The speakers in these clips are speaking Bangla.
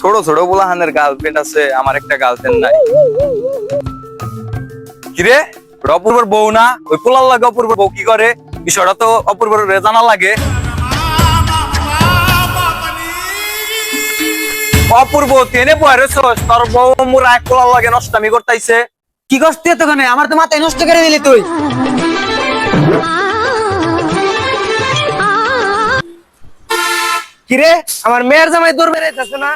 ছোট ছোট বুলাহানের গার্লফ্রেন্ড আছে, আমার একটা গার্লফ্রেন্ড নাই। কিরে? অপূর্বর বউ না? ওই পোলার লাগে অপূর্বর বউ কি করে? বিষয়টা তো অপূর্বর জানা লাগে। অপূর্ব, তেনে বয়স তোর বউ মুরা এক পোলার লাগে নষ্টামি করতাইছে। কি করতে এতখানে? আমার তো মাথায় নষ্ট করে দিলি তুই। কিরে? আমার মেয়ের জামাই দৌড় বেড়াইতেছে না?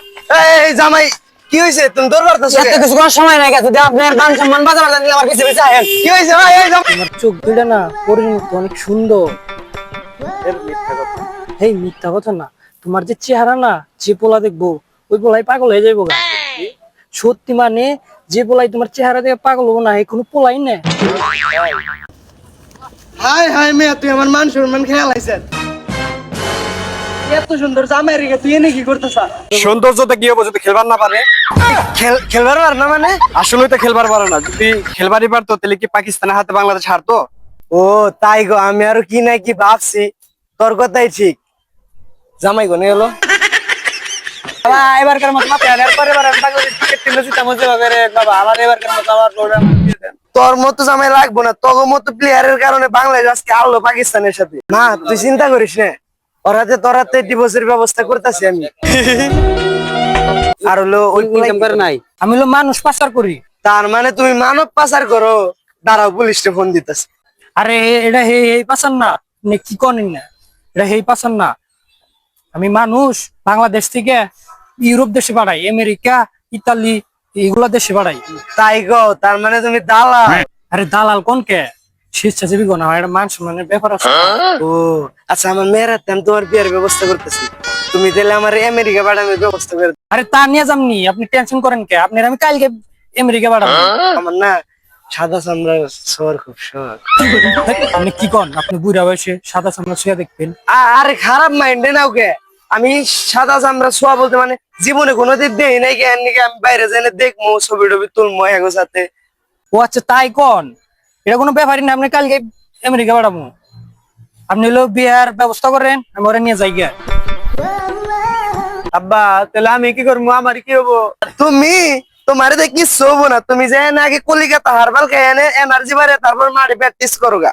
এই জামাই কি হয়েছে তুমি দৌড় বেড়াতেছো এত কিছু সময় নাই গেছে। আপনার মান সম্মান নিয়ে আমার কি হয়েছে ভাই এই জামাই। তোমার চোখ দুইটা না অনেক সুন্দর। এই মিথ্যা কথা। না। তোমার যে চেহারা না যে পোলা দেখব ওই পোলাই পাগল হয়ে যাইবো গা। সত্যি মানে যে পোলাই তোমার চেহারা দেখে পাগল হব না এই কোনো পোলাই না। হাই হাই মেয়ে তুই আমার মান সম্মান খেয়াল আইছেন? এত সুন্দর জামাই রেখে তুই এনে কি করতেছ? সৌন্দর্যতে কি হবে যদি খেলবার না পারে? খেলবার পার না মানে? আসলে তো খেলবার পারে না। যদি খেলবারই পারতো তাহলে কি পাকিস্তানের হাতে বাংলাদেশ হারতো? ও তাই গো আমি আরও কি না কি ভাবছি। তোর কথাই ঠিক। জামাই গো বাবা এবারকার মতো তোর মতো জামাই লাগবো না। তোর মতো প্লেয়ারের কারণে বাংলাদেশ আজকে আলো পাকিস্তানের সাথে। না তুই চিন্তা করিস না। ওর হাতে তোর হাতে ডিভোর্সের ব্যবস্থা করতেছি আমি। আর হলো ওই ইনকাম করে নাই। আমি হলো মানুষ পাচার করি। তার মানে তুমি মানব পাচার করো দাঁড়াও পুলিশে ফোন দিতেছে। আরে এটা হে এই পাচার না। আপনি কি করেন না? এটা হেই পাচার না। আমি মানুষ বাংলাদেশ থেকে ইউরোপ দেশে পাঠাই আমেরিকা ইতালি এগুলা দেশে বাড়াই তাই গো তার মানে তুমি দালা আরে দালাল কোন কে? স্বেচ্ছাসেবী কোন এটা মান সম্মানের ব্যাপার আছে। ও আচ্ছা আমার মেয়ের হাতে আমি তোমার বিয়ের ব্যবস্থা করতেছি। তুমি তাহলে আমার আমেরিকা পাঠানোর ব্যবস্থা করে দাও। আরে তা নিয়ে যামনি আপনি টেনশন করেন কে? আপনি আমি কালকে আমেরিকা বাড়াবো আমার না সাদা চামড়ার শহর খুব শখ। আপনি কি কন? আপনি বুড়া বয়সে সাদা চামড়া শুয়ে দেখবেন আ- আরে খারাপ মাইন্ডে নাও কে? আমি সাদা চামড়া ছোয়া বলতে মানে জীবনে কোনোদিন দেই নাই কে? এমনি আমি বাইরে যাই দেখব ছবি টবি তুলবো এগো সাথে। ও আচ্ছা তাই কন? এটা কোনো ব্যাপারই না, আপনি কালকে আমেরিকা পাঠাবো। আপনি হলো বিয়ার ব্যবস্থা করেন, আমি ওরা নিয়ে যাই গিয়া। আব্বা, তাহলে আমি কি করব? আমার কি হব? তুমি তোমারে দেখি হব না, তুমি যে এনে আগে কলিকাতা হারবাল খেয়ে এনে এনার্জি বাড়ে তারপর মারি প্র্যাকটিস করো গা।